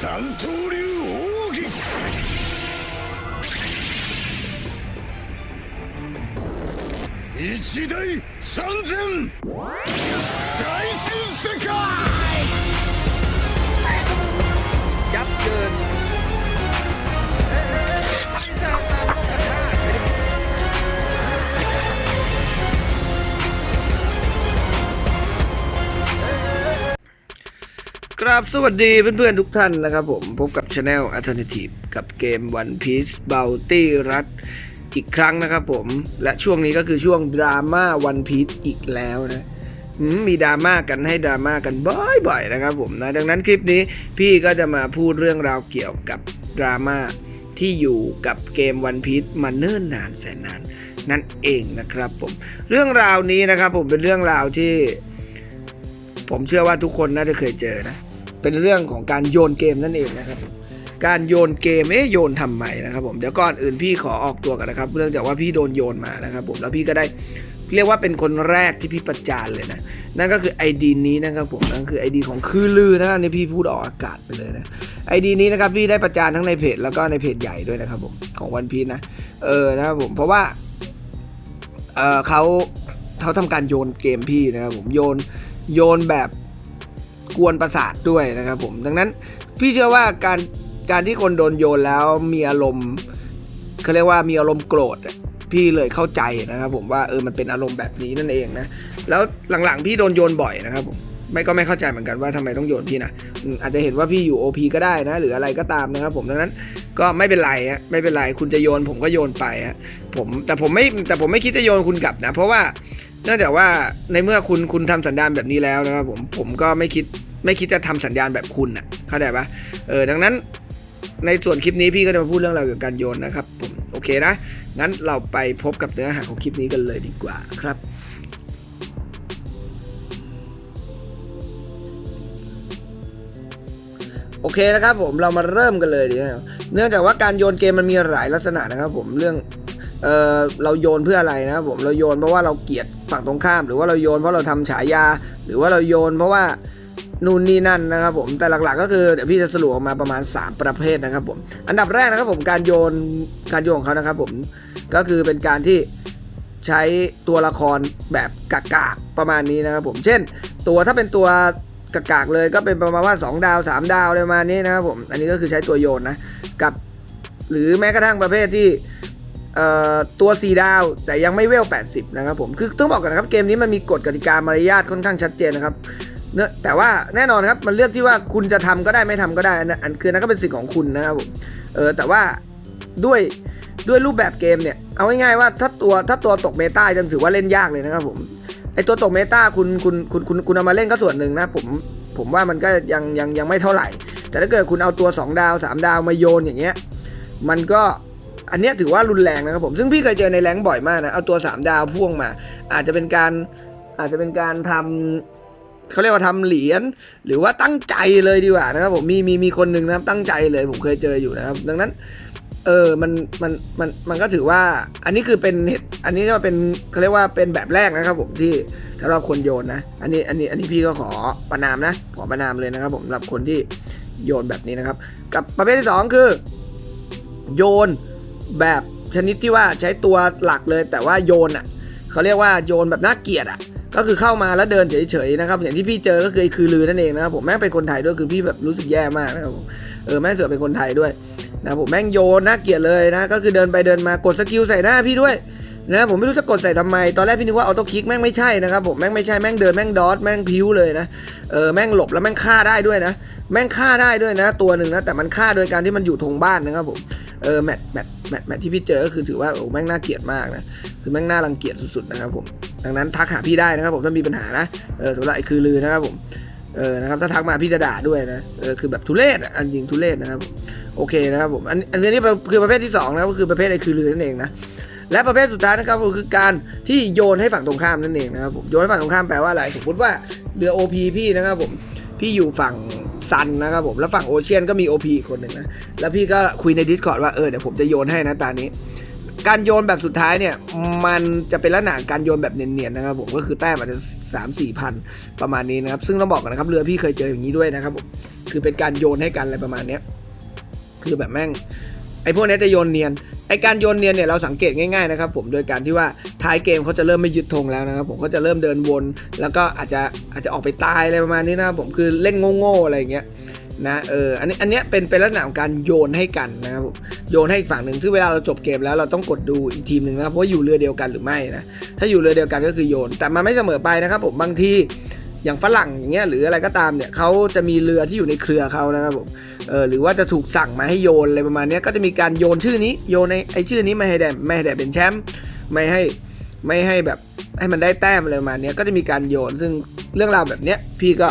三刀流奥義。一大三千。大戦世界。ギャップ。 ครับสวัสดีเพื่อนๆทุกท่านนะครับผมพบกับ Channel Alternative กับเกม One Piece Bounty รัดอีกครั้งนะครับผมและช่วงนี้ก็คือช่วงดราม่า One Piece อีกแล้วนะมีดราม่ากันให้ดราม่ากันบ่อยๆนะครับผมนะดังนั้นคลิปนี้พี่ก็จะมาพูดเรื่องราวเกี่ยวกับดราม่าที่อยู่กับเกม One Piece มาเนิ่นนานแสนนานนั่นเองนะครับผมเรื่องราวนี้นะครับผมเป็นเรื่องราวที่ผมเชื่อว่าทุกคนน่าจะเคยเจอนะ เป็นเรื่องของการโยนเกมนั่นเองนะครับการโยนเกมเอ๊ะโยนทำไมนะครับผมเดี๋ยวก่อนอื่นพี่ขอออกตัวกันนะครับเนื่องจากว่าพี่โดนโยนมานะครับผมแล้วพี่ก็ได้เรียกว่าเป็นคนแรกที่พี่ประจานเลยนะนั่นก็คือ ID นี้นะครับผมนั่นคือ ID ของคือลือนะนนี่พี่พูดออกอากาศไปเลยนะ ID นี้นะครับพี่ได้ประจานทั้งในเพจแล้วก็ในเพจใหญ่ด้วยนะครับผมของวันพีนะเออนะครับผมเพราะว่าเออเขาเขาทำการโยนเกมพี่นะครับผมโยนโยนแบบ กวนประสาทด้วยนะครับผมดังนั้นพี่เชื่อว่าการการที่คนโดนโยนแล้วมีอารมณ์เขาเรียกว่ามีอารมณ์โกรธพี่เลยเข้าใจนะครับผมว่าเออมันเป็นอารมณ์แบบนี้นั่นเองนะแล้วหลังๆพี่โดนโยนบ่อยนะครับผมไม่ก็ไม่เข้าใจเหมือนกันว่าทำไมต้องโยนพี่นะอืมอาจจะเห็นว่าพี่อยู่ OP ก็ได้นะ หรืออะไรก็ตามนะครับผมดังนั้นก็ไม่เป็นไรฮะไม่เป็นไรคุณจะโยนผมก็โยนไปฮะผมแต่ผมไม่แต่ผมไม่คิดจะโยนคุณกลับนะ เพราะว่าเนื่องจากว่าในเมื่อคุณคุณทำสันดานแบบนี้แล้วนะครับผมผมก็ไม่คิด ไม่คิดจะทำสัญญาณแบบคุณน่ะเข้าใจปะเออดังนั้นในส่วนคลิปนี้พี่ก็จะมาพูดเรื่องราวเกี่ยวกับการโยนนะครับผมโอเคนะงั้นเราไปพบกับเนื้อหาของคลิปนี้กันเลยดีกว่าครับโอเคนะครับผมเรามาเริ่มกันเลยดีนะครับเนื่องจากว่าการโยนเกมมันมีหลายลักษณะนะครับผมเรื่องเออเราโยนเพื่ออะไรนะครับผมเราโยนเพราะว่าเราเกลียดฝั่งตรงข้าม หรือว่าเราโยนเพราะเราทำฉายา หรือว่าเราโยนเพราะว่า นู่นนี่นั่นนะครับผมแต่หลักๆก็คือเดี๋ยวพี่จะสรุปออกมาประมาณ 3 ประเภทนะครับผมอันดับแรกนะครับผมการโยนการโยนของเขานะครับผมก็คือเป็นการที่ใช้ตัวละครแบบกากๆประมาณนี้นะครับผมเช่น ตัวถ้าเป็นตัวกากๆเลยก็เป็นประมาณว่า 2 ดาว 3 ดาวประมาณนี้นะครับผมอันนี้ก็คือใช้ตัวโยนนะกับ หรือแม้กระทั่งประเภทที่เอ่อตัว 4 ดาวแต่ยังไม่เวล 80 นะครับผม คือต้องบอกกันนะครับ เกมนี้มันมีกฎกติกามารยาทค่อนข้างชัดเจนนะครับ เนอะแต่ว่าแน่นอนครับมันเลือกที่ว่าคุณจะทำก็ได้ไม่ทำก็ได้นะอันคือนั่นก็เป็นสิทธิ์ของคุณนะครับผมเออแต่ว่าด้วยด้วยรูปแบบเกมเนี่ยเอาง่ายๆว่าถ้าตัวถ้าตัวตกเมตาจะถือว่าเล่นยากเลยนะครับผมไอตัวตกเมตาคุณคุณคุณคุณคุณเอามาเล่นก็ส่วนหนึ่งนะผมผมว่ามันก็ยังยังยังไม่เท่าไหร่ แต่ถ้าเกิดคุณเอาตัว 2 ดาว 3 ดาวมาโยนอย่างเงี้ยมันก็อันเนี้ยถือว่ารุนแรงนะครับผมซึ่งพี่เคยเจอในแรงบ่อยมากนะเอาตัว 3 ดาวพ่วงมา อาจจะเป็นการอาจจะเป็นการทำ เขาเรียกว่าทำเหรียญหรือว่าตั้งใจเลยดีกว่านะครับผมมีมีมีคนหนึ่งนะครับตั้งใจเลยผมเคยเจออยู่นะครับ ดังนั้น เออมันมันมันมันก็ถือว่า อันนี้คือเป็นเหตุอันนี้ก็เป็นเขาเรียกว่าเป็นแบบแรกนะครับ ผมที่สำหรับคนโยนนะ อันนี้อันนี้อันนี้พี่ก็ขอประนามนะขอประนามเลยนะครับ ผมสำหรับคนที่โยนแบบนี้นะครับ กับประเภทที่สองคือ โยนแบบชนิดที่ว่าใช้ตัวหลักเลย แต่ว่าโยนอะเขาเรียกว่าโยนแบบน่าเกลียดอะ ก็คือเข้ามาแล้วเดินเฉยๆนะครับอย่างที่พี่เจอก็คือคือลือนั่นเองนะครับผมแม่งเป็นคนไทยด้วยคือพี่แบบรู้สึกแย่มากนะครับผมเออแม่งเสือเป็นคนไทยด้วยนะผมแม่งโยนน่าเกลียดเลยนะก็คือเดินไปเดินมากดสกิลใส่หน้าพี่ด้วยนะผมไม่รู้จะกดใส่ทำไม ตอนแรกพี่นึกว่าออโต้คลิกแม่งไม่ใช่นะครับผมแม่งไม่ใช่แม่งเดินแม่งดอทแม่งพิ้วเลยนะเออแม่งหลบแล้วแม่งฆ่าได้ด้วยนะ แม่งฆ่าได้ด้วยนะ ตัวหนึ่งนะแต่มันฆ่าโดยการที่มันอยู่ทงบ้านนะครับผม เออแมทแมทแมทแมทที่พี่เจอก็คือถือว่าโอ้แม่งน่าเกลียดมากนะคือแม่งน่ารังเกียจสุดๆนะครับผมดังนั้นทักหาพี่ได้นะครับผมถ้ามีปัญหานะเออสำหรับไอ้คือลือนะครับผมเออนะครับถ้าทักมาพี่จะด่าด้วยนะเออคือแบบทุเรศอันจริงทุเรศนะครับโอเคนะครับผมอันอันนี้คือประเภทที่สองนะครับก็คือประเภทไอ้คือลือนั่นเองนะและประเภทสุดท้ายนะครับก็คือการที่โยนให้ฝั่งตรงข้ามนั่นเองนะครับผมโยนให้ฝั่งตรงข้ามแปลว่าอะไรสมมติว่าเรือ OP พี่นะครับผมพี่อยู่ฝั่ง ซันนะครับผม แล้วฝั่งโอเชียนก็มี OP อีกคนหนึ่งนะ แล้วพี่ก็คุยใน Discord ว่า เออ เดี๋ยวผมจะโยนให้นะตานี้ การโยนแบบสุดท้ายเนี่ย มันจะเป็นลักษณะการโยนแบบเนียนๆนะครับผมก็คือแต้มอาจจะสามสี่พันประมาณนี้นะครับ ซึ่งต้องบอกกันนะครับเรือพี่เคยเจออย่างนี้ด้วยนะครับผมคือเป็นการโยนให้กันอะไรประมาณเนี้ยคือแบบแม่ง ไอ้พวกนี้จะโยนเนียนไอ้การโยนเนียนเนี่ยเราสังเกตง่ายๆนะครับผมโดยการที่ว่าท้ายเกมเขาจะเริ่มไม่ยึดธงแล้วนะครับผมก็จะเริ่มเดินวน แล้วก็อาจจะอาจจะออกไปตายอะไรประมาณนี้นะครับผมคือเล่นโง่ๆอะไรอย่างเงี้ยนะเอออันนี้อันเนี้ยเป็นเป็นลักษณะของการโยนให้กันนะครับผมโยนให้อีกฝั่งหนึ่งซึ่งเวลาเราจบเกมแล้วเราต้องกดดูอีกทีมหนึ่งนะครับเพราะว่าอยู่เรือเดียวกันหรือไม่นะถ้าอยู่เรือเดียวกันก็คือโยน แต่มันไม่เสมอไปนะครับผมบางที อย่างฝรั่งอย่างเงี้ยหรืออะไรก็ตามเนี่ยเขาจะมีเรือที่อยู่ในเครือเขานะครับผมเออหรือว่าจะถูกสั่งมาให้โยนอะไรประมาณนี้ก็จะมีการโยนชื่อนี้โยนในไอชื่อนี้ไม่ให้แดไม่ให้แดเป็นแชมป์ไม่ให้ไม่ให้แบบให้มันได้แต้มอะไรประมาณเนี้ยก็จะมีการโยนซึ่งเรื่องราวแบบเนี้ยพี่ก็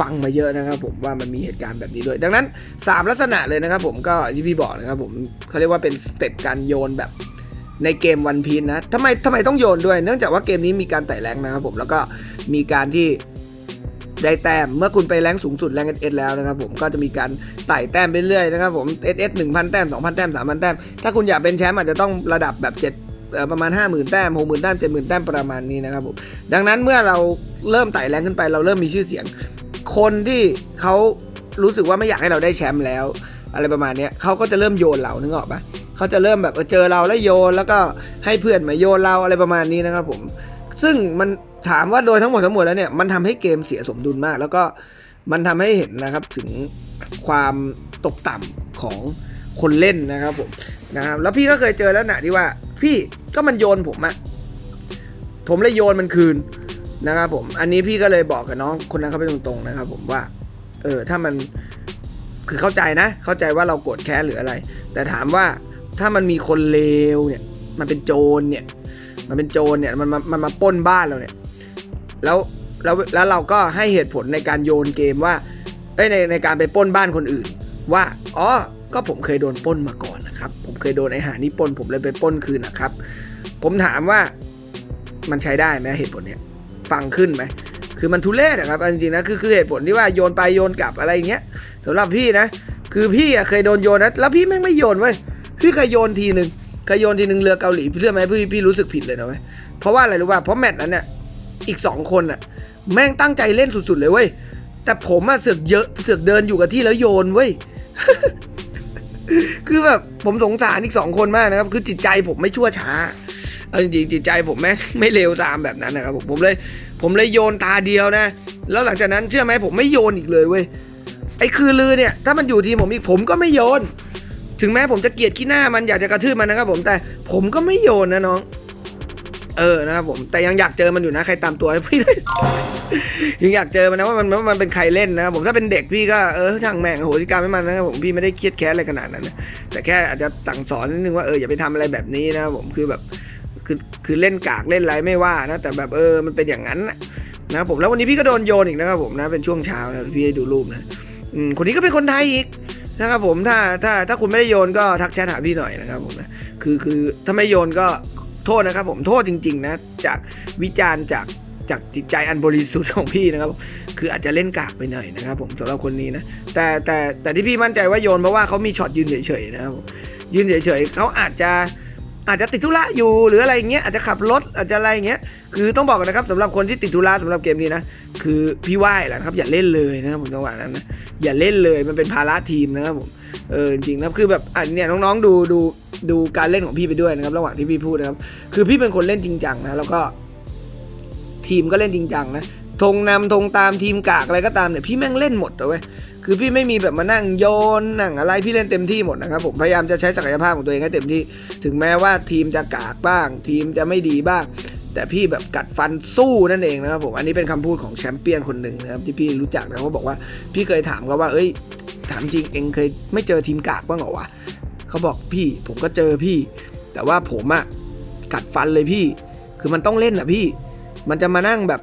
ฟังมาเยอะนะครับผมว่ามันมีเหตุการณ์แบบนี้ด้วย ดังนั้น 3 ลักษณะเลยนะครับผมก็ที่พี่บอกนะครับผมเขาเรียกว่าเป็นสเต็ปการโยนแบบในเกมวันพีนนะทำไมทำไมต้องโยนด้วย เนื่องจากว่าเกมนี้มีการไต่แรงนะครับผมแล้วก็มีการที่ ได้แต้ม เมื่อคุณไปแรงสูงสุดแรงเอสแล้วนะครับผมก็จะมีการไต่แต้มไปเรื่อยนะครับผมเอสเอสหนึ่งพันแต้มสองพันแต้มสามพันแต้ม ถ้าคุณอยากเป็นแชมป์อาจจะต้องระดับแบบเจ็ดประมาณ 5 0,000 แต้ม 60,000 แต้ม 70,000 แต้มประมาณนี้นะครับผมดังนั้นเมื่อเราเริ่มไต่แรงขึ้นไปเราเริ่มมีชื่อเสียง คนที่เขารู้สึกว่าไม่อยากให้เราได้แชมป์แล้ว อะไรประมาณนี้เขาก็จะเริ่มโยนเรานึกออกปะเขาจะเริ่มแบบเจอเราแล้วโยนแล้วก็ให้เพื่อนมาโยนเราอะไรประมาณนี้นะครับผม ซึ่งมันถามว่าโดยทั้งหมดทั้งหมวลแล้วเนี่ยมันทำให้เกมเสียสมดุลมาก แล้วก็มันทำให้เห็นนะครับถึงความตกต่ำของคนเล่นนะครับผมนะครับแล้วพี่ก็เคยเจอแล้วนะที่ว่า พี่ก็มันโยนผมอะผมเลยโยนมันคืนนะครับผม อันนี้พี่ก็เลยบอกกับน้องคนนั้นเขาไปตรงๆนะครับ ผมว่า เออถ้ามันคือเข้าใจนะ เข้าใจว่าเราโกรธแค้นหรืออะไร แต่ถามว่าถ้ามันมีคนเลวเนี่ย มันเป็นโจรเนี่ย มันเป็นโจรเนี่ยมันมามันมาป้นบ้านเราเนี่ยแล้วแล้วแล้วเราก็ให้เหตุผลในการโยนเกมว่าเอ้ยในในการไปป้นบ้านคนอื่น ว่าอ๋อก็ผมเคยโดนป้นมาก่อนนะครับ ผมเคยโดนไอ้หานี่ป้น ผมเลยไปป้นคืนนะครับ ผมถามว่ามันใช้ได้ไหมเหตุผลเนี้ยฟังขึ้นไหมคือมันทุเรศอะครับจริงๆนะคือคือเหตุผลที่ว่าโยนไปโยนกลับอะไรอย่างเงี้ยสำหรับพี่นะ คือพี่อะเคยโดนโยนนะแล้วพี่แม่งไม่โยนเว้ยพี่เคยโยนทีหนึ่ง เคยโยนทีหนึ่งเรือเกาหลีเพื่อไหมพี่พี่รู้สึกผิดเลยนะเว้ยเพราะว่าอะไรรู้ป่ะเพราะแมตช์นั้นเนี่ยอีกสองคนน่ะแม่งตั้งใจเล่นสุดๆเลยเว้ยแต่ผมอะเสือกเยอะเสือกเดินอยู่กับที่แล้วโยนเว้ยคือแบบผมสงสารอีกสองคนมากนะครับ คือจิตใจผมไม่ชั่วช้าเอาจริงๆจิตใจผมแม่งไม่เลวตามแบบนั้นนะครับผมผมเลย ผมเลยโยนตาเดียวนะ แล้วหลังจากนั้นเชื่อไหมผมไม่โยนอีกเลยเว้ยไอ้คือลือเนี่ย ถ้ามันอยู่ทีผมอีกผมก็ไม่โยน ถึงแม้ผมจะเกลียดขี้หน้ามันอยากจะกระทืบมันนะครับผมแต่ผมก็ไม่โยนนะน้อง เออนะครับผมแต่ยังอยากเจอมันอยู่นะใครตามตัวพี่ยังอยากเจอมันนะว่ามันว่ามันเป็นใครเล่นนะครับผมถ้าเป็นเด็กพี่ก็เออช่างแม่งโหสิกรรมให้มันนะครับผมพี่ไม่ได้เครียดแค้นอะไรขนาดนั้นนะแต่แค่อาจจะสั่งสอนนิดนึงว่าเอออย่าไปทำอะไรแบบนี้นะครับผมคือแบบคือคือเล่นกากเล่นไรไม่ว่านะแต่แบบเออมันเป็นอย่างนั้นนะครับผมแล้ววันนี้พี่ก็โดนโยนอีกนะครับผมนะเป็นช่วงเช้านะพี่ให้ดูรูปนะคนนี้ก็เป็นคนไทยอีก นะครับผมถ้าถ้าถ้าคุณไม่ได้โยนก็ทักแชทหาพี่หน่อยนะครับผมนะคือคือถ้าไม่โยนก็โทษนะครับผมโทษจริง ๆ นะ จากวิจารณ์จากจากจิตใจอันบริสุทธิ์ของพี่นะครับ คืออาจจะเล่นกากไปหน่อยนะครับ ผมสำหรับคนนี้นะ แต่แต่แต่ที่พี่มั่นใจว่าโยนเพราะว่าเขามีช็อตยืนเฉยๆนะครับยืนเฉยๆเขาอาจจะอาจจะติดธุระอยู่หรืออะไรอย่างเงี้ยอาจจะขับรถอาจจะอะไรอย่างเงี้ยคือต้องบอกกันนะครับสำหรับคนที่ติดธุระสำหรับเกมนี้นะ คือพี่ไหว้แหละครับ อย่าเล่นเลยนะครับผมจังหวะนั้นนะอย่าเล่นเลยมันเป็นภาระทีมนะครับผมเออจริงนะคือแบบอันเนี้ยน้องๆดูดูดูการเล่นของพี่ไปด้วยนะครับระหว่างที่พี่พูดนะครับ คือพี่เป็นคนเล่นจริงจังนะแล้วก็ ทีมก็เล่นจริงจังนะธงนำธงตามทีมกากอะไรก็ตามเนี่ยพี่แม่งเล่นหมดเลยเว้ยคือพี่ไม่มีแบบมานั่งโยนนั่งอะไรพี่เล่นเต็มที่หมดนะครับผมพยายามจะใช้ศักยภาพของตัวเองให้เต็มที่ ถึงแม้ว่าทีมจะกากบ้าง ทีมจะไม่ดีบ้าง แต่พี่แบบกัดฟันสู้นั่นเองนะครับผมอันนี้เป็นคำพูดของแชมเปี้ยนคนหนึ่งนะครับที่พี่รู้จักนะเขาบอกว่าพี่เคยถามเขาว่า เอ้ย ถามจริงเองเคยไม่เจอทีมกากบ้างเหรอวะเขาบอกพี่ผมก็เจอพี่ แต่ว่าผมอะกัดฟันเลยพี่ คือมันต้องเล่นอะพี่ มันจะมานั่งแบบ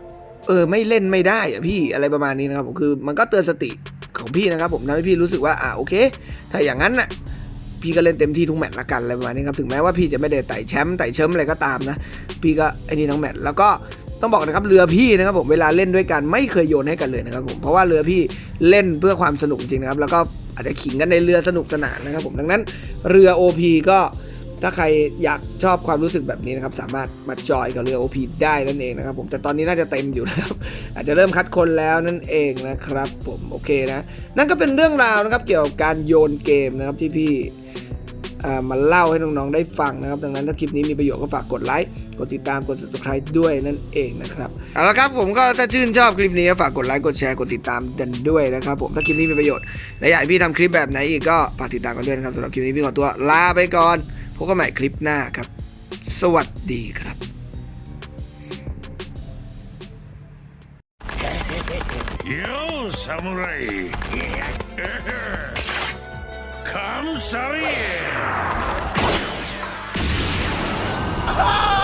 เออไม่เล่นไม่ได้อะพี่อะไรประมาณนี้นะครับผมคือมันก็เตือนสติของพี่นะครับผมทำให้พี่รู้สึกว่าอ่าโอเค ถ้าอย่างนั้นน่ะ พี่ก็เล่นเต็มที่ทุกแมตช์ละกันอะไรประมาณนี้ครับถึงแม้ว่าพี่จะไม่ได้ไต่แชมป์ไต่เชิมอะไรก็ตามนะ พี่ก็ไอ้นี่ทั้งแมตช์แล้วก็ต้องบอกนะครับเรือพี่นะครับผมเวลาเล่นด้วยกันไม่เคยโยนให้กันเลยนะครับผมเพราะว่าเรือพี่เล่นเพื่อความสนุกจริงนะครับแล้วก็อาจจะขิงกันในเรือสนุกสนานนะครับผมดังนั้นเรือ OP ก็ถ้าใครอยากชอบความรู้สึกแบบนี้นะครับสามารถมาจอยกับเรือ OP ได้นั่นเองนะครับผมแต่ตอนนี้น่าจะเต็มอยู่นะครับอาจจะเริ่มคัดคนแล้วนั่นเองนะครับผมโอเคนะนั่นก็เป็นเรื่องราวนะครับเกี่ยวกับการโยนเกมนะครับที่พี่ มาเล่าให้น้องๆได้ฟังนะครับ ดังนั้นถ้าคลิปนี้มีประโยชน์ก็ฝากกดไลค์ กดติดตาม กด subscribe ด้วยนั่นเองนะครับเอาละครับผมก็ถ้าชื่นชอบคลิปนี้ก็ฝากกดไลค์ กดแชร์ กดติดตามกันด้วยนะครับผม ถ้าคลิปนี้มีประโยชน์และอยากพี่ทำคลิปแบบไหนอีกก็ฝากติดตามกันด้วยนะครับสำหรับคลิปนี้พี่ขอตัวลาไปก่อน พบกันใหม่คลิปหน้าครับ สวัสดีครับよう侍 comes Ariel! Ah!